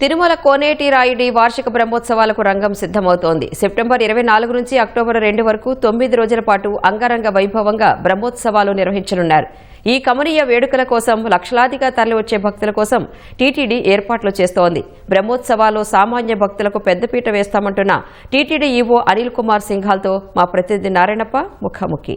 తిరుమల కోనేటి రాయుడి వార్షిక బ్రహ్మోత్సవాలకు రంగం సిద్దమవుతోంది సెప్టెంబర్ ఇరవై నాలుగు నుంచి అక్టోబర్ రెండు వరకు తొమ్మిది రోజుల పాటు అంగరంగ వైభవంగా బ్రహ్మోత్సవాలు నిర్వహించనున్నారు. ఈ కమనీయ వేడుకల కోసం లక్షలాదిగా తరలివచ్చే భక్తుల కోసం టీటీడీ ఏర్పాట్లు చేస్తోంది. బ్రహ్మోత్సవాల్లో సామాన్య భక్తులకు పెద్దపీట వేస్తామంటున్న టీటీడీ ఈవో అనిల్ కుమార్ సింఘాల్తో మా ప్రతినిధి నారాయణప్ప ముఖాముఖి.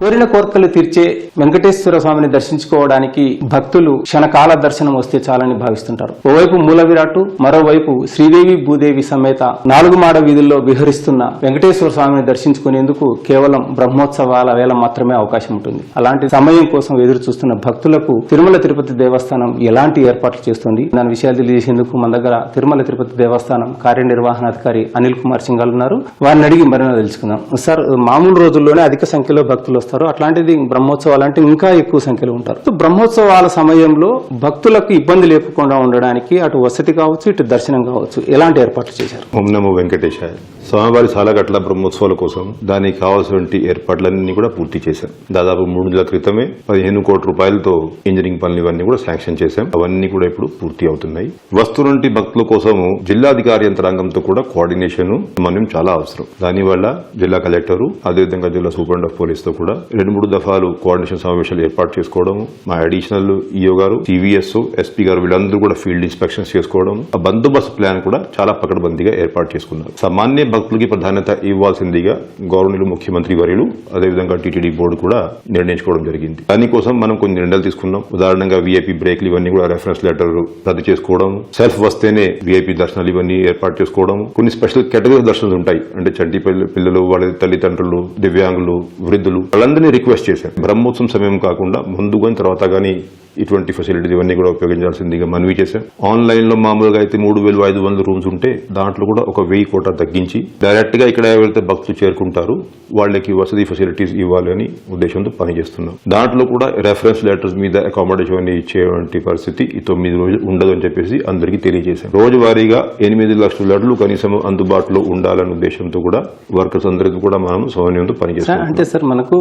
కోరిన కోర్కలు తీర్చే వెంకటేశ్వర స్వామిని దర్శించుకోవడానికి భక్తులు క్షణకాల దర్శనం వస్తే చాలని భావిస్తుంటారు. ఓవైపు మూల విరాటు మరోవైపు శ్రీదేవి భూదేవి సమేత నాలుగు మాడ వీధుల్లో విహరిస్తున్న వెంకటేశ్వర స్వామిని దర్శించుకునేందుకు కేవలం బ్రహ్మోత్సవాల వేళ మాత్రమే అవకాశం ఉంటుంది. అలాంటి సమయం కోసం ఎదురు చూస్తున్న భక్తులకు తిరుమల తిరుపతి దేవస్థానం ఎలాంటి ఏర్పాట్లు చేస్తుంది? దాని విషయాలు తెలియజేసేందుకు మన దగ్గర తిరుమల తిరుపతి దేవస్థానం కార్యనిర్వహణాధికారి అనిల్ కుమార్ సింగాల్ ఉన్నారు. వారిని అడిగి మరింత తెలుసుకుందాం. సార్ మామూలు రోజుల్లోనే అధిక సంఖ్యలో భక్తులు వస్తారు అట్లాంటిది బ్రహ్మోత్సవాలు అంటే ఇంకా ఎక్కువ సంఖ్యలో ఉంటారు. బ్రహ్మోత్సవాల సమయంలో భక్తులకు ఇబ్బంది లేకుండా ఉండడానికి అటు వసతి కావచ్చు ఇటు దర్శనం కావచ్చు ఎలాంటి ఏర్పాట్లు చేశారు? ఓం నమో వెంకటేశాయ. స్వామివారి సాలగట్ల బ్రహ్మోత్సవాల కోసం దానికి కావాల్సినటువంటి ఏర్పాట్లన్నీ కూడా పూర్తి చేశాం. దాదాపు మూడు నెలల క్రితమే పదిహేను కోట్ల రూపాయలతో ఇంజనీరింగ్ పనులు ఇవన్నీ కూడా శాంక్షన్ చేశాం. అవన్నీ కూడా ఇప్పుడు పూర్తి అవుతున్నాయి. వస్తువులంటి భక్తుల కోసము జిల్లాధికారి యంత్రాంగంతో కూడా కోఆర్డినేషన్ మనం చాలా అవసరం. దానివల్ల జిల్లా కలెక్టరు అదేవిధంగా జిల్లా సూపరింట్ ఆఫ్ పోలీస్తో కూడా రెండు మూడు దఫాలు కోఆర్డినేషన్ సమావేశాలు ఏర్పాటు చేసుకోవడం మా అడిషనల్ ఈఓ గారు సివిఎస్ ఎస్పీ గారు వీళ్ళందరూ కూడా ఫీల్డ్ ఇన్స్పెక్షన్స్ చేసుకోవడం ఆ బందోబస్తు ప్లాన్ కూడా చాలా పకడ్బందీగా ఏర్పాటు చేసుకున్నారు. సామాన్య భక్తులకి ప్రాధాన్యత ఇవ్వాల్సిందిగా గౌరవనీయులు ముఖ్యమంత్రి వర్యులు అదేవిధంగా టీటీడీ బోర్డు కూడా నిర్ణయించుకోవడం జరిగింది. దానికోసం మనం కొన్ని నిర్ణయాలు తీసుకున్నాం. ఉదాహరణగా విఐపీ బ్రేక్లు ఇవన్నీ కూడా రెఫరెన్స్ లెటర్ రద్దు చేసుకోవడం సెల్ఫ్ వస్తేనే వీఐపీ దర్శనాలు ఇవన్నీ ఏర్పాటు చేసుకోవడం కొన్ని స్పెషల్ కేటగిరీ దర్శనాలు ఉంటాయి. అంటే చంటి పిల్లలు వాళ్ళ తల్లిదండ్రులు దివ్యాంగులు వృద్ధులు అందరినీ రిక్వెస్ట్ చేశాం బ్రహ్మోత్సవం సమయం కాకుండా ముందు కానీ తర్వాత కానీ ఇటువంటి ఫెసిలిటీస్ ఇవన్నీ కూడా ఉపయోగించాల్సిందిగా మనవి చేశాం. ఆన్లైన్లో మామూలుగా అయితే మూడు వేలు ఐదు వందల రూమ్స్ ఉంటే దాంట్లో కూడా ఒక వెయ్యి కోట తగ్గించి డైరెక్ట్గా ఇక్కడ ఎవరైతే భక్తులు చేరుకుంటారు వాళ్ళకి వసతి ఫెసిలిటీస్ ఇవ్వాలి అని ఉద్దేశంతో పనిచేస్తున్నాం. దాంట్లో కూడా రెఫరెన్స్ లెటర్స్ మీద అకామిడేషన్ ఇచ్చేటువంటి పరిస్థితి ఈ తొమ్మిది రోజులు ఉండదు అని చెప్పేసి అందరికీ తెలియజేశాం. రోజువారీగా ఎనిమిది లక్షల లడ్లు కనీసం అందుబాటులో ఉండాలనే ఉద్దేశంతో కూడా వర్కర్స్ అందరికీ కూడా మనం సమన్వయంతో సార్ పనిచేస్తాం అంటే సార్ మనకు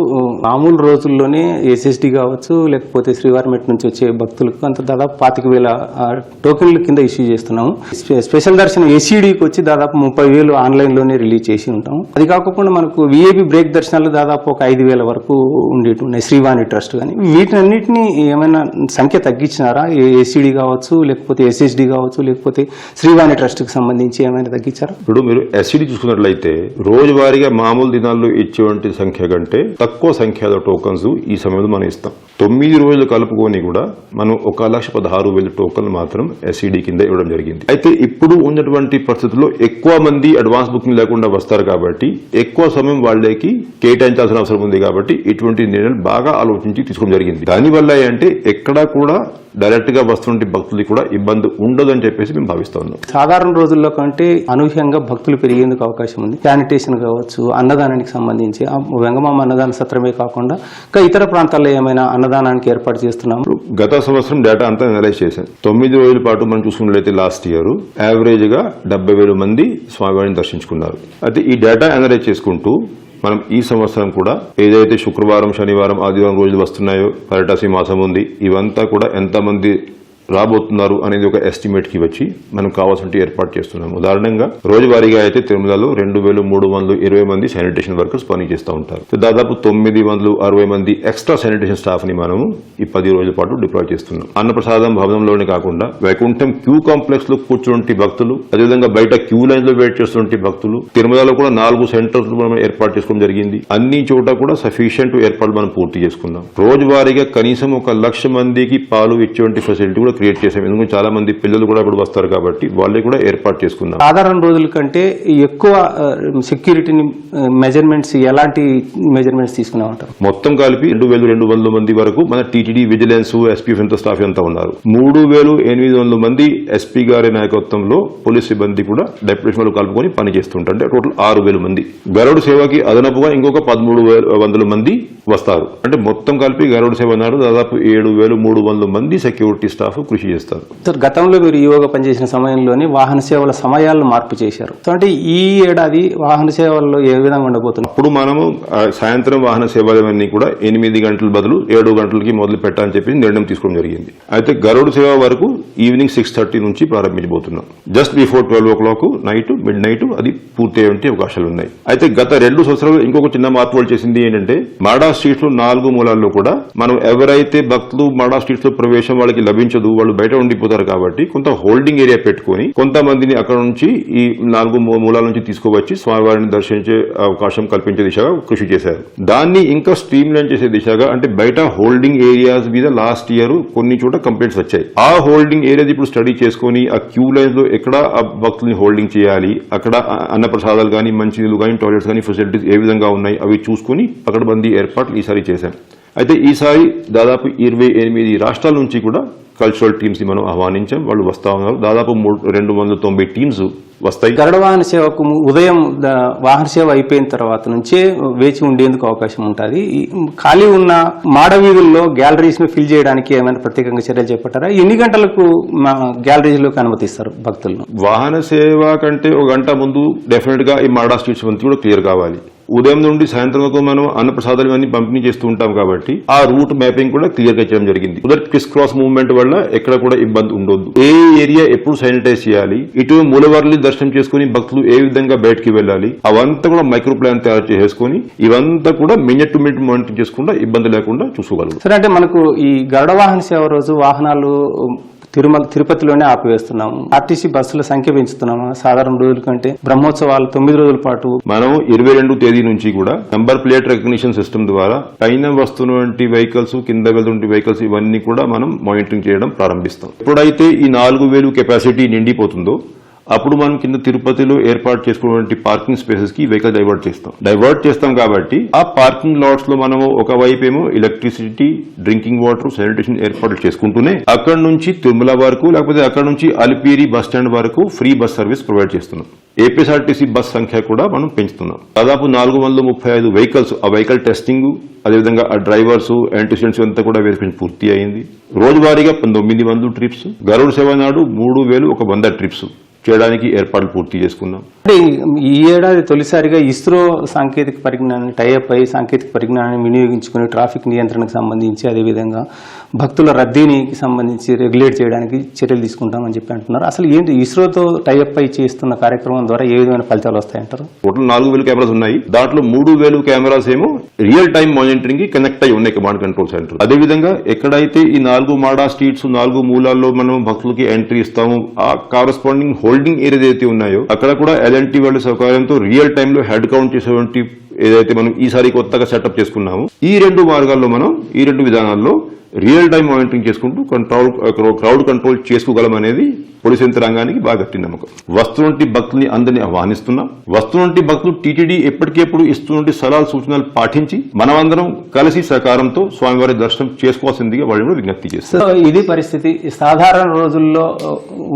మామూలు రోజుల్లోనే ఎస్ఎస్డి కావచ్చు లేకపోతే శ్రీవారిమెట్ నుంచి వచ్చే భక్తులకు అంత దాదాపు పాతిక వేల టోకెన్లు టోకెన్ల కింద ఇష్యూ చేస్తున్నాము. స్పె- స్పెషల్ దర్శనం ఏసీడీకి వచ్చి దాదాపు ముప్పై వేలు ఆన్లైన్లోనే రిలీజ్ చేసి ఉంటాము అది కాకుండా మనకు విఐపి బ్రేక్ దర్శనాలు దాదాపు ఒక ఐదు వేల వరకు ఉండేటి ఉన్నాయి శ్రీవాణి ట్రస్ట్ కానీ వీటన్నిటిని ఏమైనా సంఖ్య తగ్గించినారా? ఏసీడీ కావచ్చు లేకపోతే ఎస్ఎస్డి కావచ్చు లేకపోతే శ్రీవాణి ట్రస్ట్కి సంబంధించి ఏమైనా తగ్గించారా? ఇప్పుడు మీరు ఎస్సీడీ చూసుకున్నట్లయితే రోజువారీగా మామూలు దినాల్లో ఇచ్చేటువంటి సంఖ్య కంటే తక్కువ సంఖ్యలో టోకన్స్ ఈ సమయంలో మనం ఇస్తాం. తొమ్మిది రోజులు కలుపుకొని కూడా మనం ఒక లక్ష పదహారు వేల టోకన్లు మాత్రం ఎస్సిడి కింద ఇవ్వడం జరిగింది. అయితే ఇప్పుడు ఉన్నటువంటి పరిస్థితుల్లో ఎక్కువ మంది అడ్వాన్స్ బుకింగ్ లేకుండా వస్తారు కాబట్టి ఎక్కువ సమయం వాళ్ళకి కేటాయించాల్సిన అవసరం ఉంది కాబట్టి ఇటువంటి నిర్ణయాలు బాగా ఆలోచించి తీసుకోవడం జరిగింది. దానివల్ల ఏంటంటే ఎక్కడా కూడా డైరెక్ట్గా వస్తున్న భక్తులకి కూడా ఇబ్బంది ఉండదు అని చెప్పేసి మేము భావిస్తున్నాం సాధారణ రోజుల్లో కంటే అనూహ్యంగా భక్తులు పెరిగేందుకు అవకాశం ఉంది. శానిటేషన్ కావచ్చు అన్నదానానికి సంబంధించి వెంగమామ అన్నదాన సత్రమే కాకుండా ఇంకా ఇతర ప్రాంతాల్లో ఏమైనా అన్నదానానికి ఏర్పాటు చేస్తున్నాము. గత సంవత్సరం డేటా అంతా అనలైజ్ చేశాను తొమ్మిది రోజుల పాటు మనం చూసుకున్నట్లయితే లాస్ట్ ఇయర్ యావరేజ్గా డెబ్బై వేల మంది స్వామివారిని దర్శించుకున్నారు. అయితే ఈ డేటా అనలైజ్ చేసుకుంటూ మనం ఈ సంవత్సరం కూడా ఏదైతే శుక్రవారం శనివారం ఆదివారం రోజులు వస్తున్నాయో పరటాసి మాసం ఉంది ఇవంతా కూడా ఎంతమంది రాబోతున్నారు అనేది ఒక ఎస్టిమేట్కి వచ్చి మనం కావాల్సిన ఏర్పాటు చేస్తున్నాం ఉదాహరణంగా రోజువారీగా అయితే తిరుమలలో రెండు వేలు మూడు వందలు ఇరవై మంది శానిటేషన్ వర్కర్స్ పని చేస్తూ ఉంటారు దాదాపు తొమ్మిది వందలు అరవై మంది ఎక్స్ట్రా శానిటేషన్ స్టాఫ్ని మనము ఈ పది రోజుల పాటు డిప్లాయ్ చేస్తున్నాం. అన్నప్రసాదం భవనంలోనే కాకుండా వైకుంఠం క్యూ కాంప్లెక్స్లో కూర్చుంటే భక్తులు అదేవిధంగా బయట క్యూ లైన్లో వెయిట్ చేస్తుంటే భక్తులు తిరుమలలో కూడా నాలుగు సెంటర్స్ మనం ఏర్పాటు చేసుకోవడం జరిగింది. అన్ని చోట కూడా సఫిషియంట్ ఏర్పాట్లు మనం పూర్తి చేసుకున్నాం. రోజువారీగా కనీసం ఒక లక్ష మందికి పాలు ఇచ్చేటువంటి ఫెసిలిటీ కూడా క్రియేట్ చేసాం. ఎందుకంటే చాలా మంది పిల్లలు కూడా ఇప్పుడు వస్తారు కాబట్టి వాళ్ళకి కూడా ఏర్పాటు చేసుకున్నాం సాధారణ రోజుల కంటే ఎక్కువ సెక్యూరిటీని మెజర్మెంట్స్ ఎలాంటి మెజర్మెంట్స్ తీసుకున్నామంటారు మొత్తం కలిపి రెండు వేలు రెండు వందల మంది వరకు మన టీటీడీ విజిలెన్స్ ఎస్పీ ఎంత స్టాఫ్ ఎంత ఉన్నారు. మూడు వేలు ఎనిమిది వందల మంది ఎస్పీ గారి నాయకత్వంలో పోలీస్ సిబ్బంది కూడా డెప్యూటేషన్ వాళ్ళు కలుపుకొని పని చేస్తుంటారు అంటే టోటల్ ఆరు వేలు మంది. గరుడు సేవకి అదనపుగా ఇంకొక పదమూడు వందల మంది వస్తారు. అంటే మొత్తం కలిపి గరుడు సేవ నాడు దాదాపు ఏడు వేలు మూడు వందల మంది సెక్యూరిటీ స్టాఫ్ కృషి చేస్తారు. సార్ గతంలో మీరు ఈవోగా పనిచేసిన సమయంలోనే వాహన సేవల సమయాలను మార్పు చేశారు. అంటే ఈ ఏడాది వాహన సేవల్లో ఏ విధంగా ఉండబోతుంది? అప్పుడు మనము సాయంత్రం వాహన సేవలన్నీ కూడా ఎనిమిది గంటల బదులు ఏడు గంటలకి మొదలు పెట్టాలని చెప్పి నిర్ణయం తీసుకోవడం జరిగింది. అయితే గరుడు సేవ వరకు ఈవినింగ్ సిక్స్ థర్టీ నుంచి ప్రారంభించబోతున్నాం. Just before twelve o'clock night midnight అది పూర్తి అయ్యే అవకాశాలు ఉన్నాయి. అయితే గత రెండు సంవత్సరాలు ఇంకొక చిన్న మార్పు వాళ్ళు చేసింది ఏంటంటే మాడా స్ట్రీట్స్లో నాలుగు మూలాల్లో కూడా మనం ఎవరైతే భక్తులు మాడా స్ట్రీట్స్లో ప్రవేశం వాళ్ళకి లభించదు వాళ్ళు బయట ఉండిపోతారు కాబట్టి కొంత హోల్డింగ్ ఏరియా పెట్టుకొని కొంతమందిని అక్కడ నుంచి ఈ నాలుగు మూలాల నుంచి తీసుకువచ్చి స్వామివారిని దర్శించే అవకాశం కల్పించే దిశగా కృషి చేశారు. దాన్ని ఇంకా స్ట్రీమ్ లైన్ చేసే దిశగా అంటే బయట హోల్డింగ్ ఏరియాస్ మీద లాస్ట్ ఇయర్ కొన్ని చోట కంప్లైంట్స్ వచ్చాయి. ఆ హోల్డింగ్ ఏరియాస్ ఇప్పుడు స్టడీ చేసుకొని ఆ క్యూ లైన్స్లో ఎక్కడ ఆ భక్తుల్ని హోల్డింగ్ చేయాలి అక్కడ ఆ- అన్నప్రసాదాలు కానీ మంచినీళ్ళు కానీ టాయిలెట్స్ కానీ ఫెసిలిటీస్ ఏ విధంగా ఉన్నాయి అవి చూసుకుని పకడ్బందీ ఏర్పాట్లు ఈసారి చేశాం అయితే ఈసారి దాదాపు ఇరవై ఎనిమిది రాష్ట్రాల నుంచి కూడా కల్చరల్ టీమ్స్ని మనం ఆహ్వానించాం. వాళ్ళు వస్తా ఉన్నారు. దాదాపు మూడు రెండు వందల తొంభై టీమ్స్ వస్తాయి. గరుడ వాహన సేవకు ఉదయం వాహన సేవ అయిపోయిన తర్వాత నుంచే వేచి ఉండేందుకు అవకాశం ఉంటుంది. ఖాళీ ఉన్న మాడ వీధుల్లో గ్యాలరీస్ను ఫిల్ చేయడానికి ఏమైనా ప్రత్యేకంగా చర్యలు చేపట్టారా? ఎన్ని గంటలకు మా గ్యాలరీస్లోకి అనుమతిస్తారు భక్తులను? వాహన సేవ కంటే ఒక గంట ముందు డెఫినెట్గా ఈ మాడా స్ట్రీట్స్ కూడా క్లియర్ కావాలి. ఉదయం నుండి సాయంత్రం వరకు మనం అన్నప్రసాదాలు అన్ని పంపిణీ చేస్తూ ఉంటాం కాబట్టి ఆ రూట్ మ్యాపింగ్ కూడా క్లియర్గా చేయడం జరిగింది. ఉదర్ క్రిస్ క్రాస్ మూవ్మెంట్ వల్ల ఎక్కడ కూడా ఇబ్బంది ఉండొద్దు. ఏ ఏరియా ఎప్పుడు శానిటైజ్ చేయాలి? ఇటు మూలవారిని దర్శనం చేసుకుని భక్తులు ఏ విధంగా బయటికి వెళ్ళాలి? అవంతా కూడా మైక్రో ప్లాన్ తయారు చేసుకుని ఇవంతా కూడా మినిట్ టు మినిట్ మానిటర్ చేసుకుంటా ఇబ్బంది లేకుండా చూసుకోగలరు. సరే అంటే మనకు ఈ గరుడ వాహన సేవ రోజు వాహనాలు తిరుమల తిరుపతిలోనే ఆపివేస్తున్నాము ఆర్టీసీ బస్సుల సంఖ్య పెంచుతున్నాము సాధారణ రోజుల కంటే బ్రహ్మోత్సవాలు తొమ్మిది రోజుల పాటు మనం ఇరవై రెండు తేదీ నుంచి కూడా నెంబర్ ప్లేట్ రికగ్నిషన్ సిస్టమ్ ద్వారా పైన వస్తున్నటువంటి వెహికల్స్ కింద వెళ్తున్న వెహికల్స్ ఇవన్నీ కూడా మనం మానిటరింగ్ చేయడం ప్రారంభిస్తాం. ఎప్పుడైతే ఈ నాలుగు వేలు కెపాసిటీ నిండిపోతుందో అప్పుడు మనం కింద తిరుపతిలో ఏర్పాటు చేసుకున్నటువంటి పార్కింగ్ స్పేసెస్కి వెహికల్ డైవర్ట్ చేస్తాం. డైవర్ట్ చేస్తాం కాబట్టి ఆ పార్కింగ్ లాట్స్లో మనము ఒకవైపు ఏమో ఎలక్ట్రిసిటీ డ్రింకింగ్ వాటర్ శానిటేషన్ ఏర్పాట్లు చేసుకుంటూనే అక్కడ నుంచి తిరుమల వరకు లేకపోతే అక్కడ నుంచి అలిపిరి బస్ స్టాండ్ వరకు ఫ్రీ బస్ సర్వీస్ ప్రొవైడ్ చేస్తున్నాం. ఏపీఎస్ఆర్టీసీ బస్ సంఖ్య కూడా మనం పెంచుతున్నాం. దాదాపు నాలుగు వందల ముప్పై ఐదు వెహికల్స్ ఆ వెహికల్ టెస్టింగ్ అదేవిధంగా ఆ డ్రైవర్స్ యాంటిసిడెంట్స్ అంతా కూడా వెరిఫికేషన్ పూర్తి అయింది. రోజువారీగా పంతొమ్మిది వందల ట్రిప్స్ గరుడ సేవ నాడు మూడు వేలు ఒక వంద ట్రిప్స్ చేయడానికి ఏర్పాట్లు పూర్తి చేసుకున్నాం. అంటే ఈ ఏడాది తొలిసారిగా ఇస్రో సాంకేతిక పరిజ్ఞానాన్ని టైఅప్ అయి సాంకేతిక పరిజ్ఞానాన్ని వినియోగించుకుని ట్రాఫిక్ నియంత్రణకు సంబంధించి అదేవిధంగా భక్తుల రద్దీనికి సంబంధించి రెగ్యులేట్ చేయడానికి చర్యలు తీసుకుంటామని చెప్పి అంటున్నారు. అసలు ఏంటి ఇస్రోతో టైఅప్ అయి చేస్తున్న కార్యక్రమం ద్వారా ఏ విధమైన ఫలితాలు వస్తాయంటారు? టోటల్ నాలుగు వేలు కెమెరాస్ ఉన్నాయి. దాంట్లో మూడు వేలు కెమెరాస్ ఏమో రియల్ టైం మానిటరింగ్కి కనెక్ట్ అయి ఉన్నాయి కమాండ్ కంట్రోల్ సెంటర్ అదేవిధంగా ఎక్కడైతే ఈ నాలుగు మాడా స్ట్రీట్స్ నాలుగు మూలాల్లో మనం భక్తులకి ఎంట్రీ ఇస్తాము ఆ కారస్పాండింగ్ హోల్డింగ్ ఏరియా ఏదైతే ఉన్నాయో అక్కడ కూడా ఎల్ఎన్టీ వాళ్ళ సౌకర్యంతో రియల్ టైంలో హెడ్ కౌంట్ చేసేటువంటి ఏదైతే మనం ఈసారి కొత్తగా సెటప్ చేసుకున్నామో ఈ రెండు మార్గాల్లో మనం ఈ రెండు విధానాల్లో రియల్ టైం మానిటరింగ్ చేసుకుంటూ కంట్రోల్ క్రౌడ్ కంట్రోల్ చేసుకోగలం అనేది పోలీస్ యంత్రాంగానికి బాగా గట్టి నమ్మకం. వస్తున్నటువంటి భక్తుల్ని అందరినీ ఆహ్వానిస్తున్నాం. వస్తున్నటువంటి భక్తులు టీటీడీ ఎప్పటికెప్పుడు ఇస్తున్నటువంటి సలహాలు సూచనలు పాటించి మనమందరం కలిసి సహకారంతో స్వామివారి దర్శనం చేసుకోవాల్సిందిగా వాళ్ళు విజ్ఞప్తి చేస్తారు సో ఇది పరిస్థితి. సాధారణ రోజుల్లో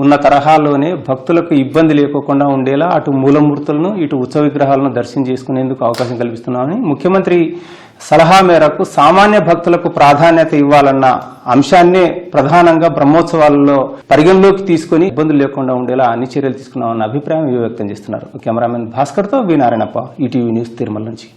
ఉన్న తరహాలోనే భక్తులకు ఇబ్బంది లేకోకుండా ఉండేలా అటు మూలమూర్తులను ఇటు ఉత్సవ విగ్రహాలను దర్శనం చేసుకునేందుకు అవకాశం కల్పిస్తున్నామని ముఖ్యమంత్రి సలహా మేరకు సామాన్య భక్తులకు ప్రాధాన్యత ఇవ్వాలన్న అంశాన్నే ప్రధానంగా బ్రహ్మోత్సవాలలో పరిగణలోకి తీసుకుని ఇబ్బందులు లేకుండా ఉండేలా అన్ని చర్యలు తీసుకున్నామన్న అభిప్రాయం వ్యక్తం చేస్తున్నారు. Cameraman భాస్కర్తో V Narayanappa ETV news Tirumala నుంచి.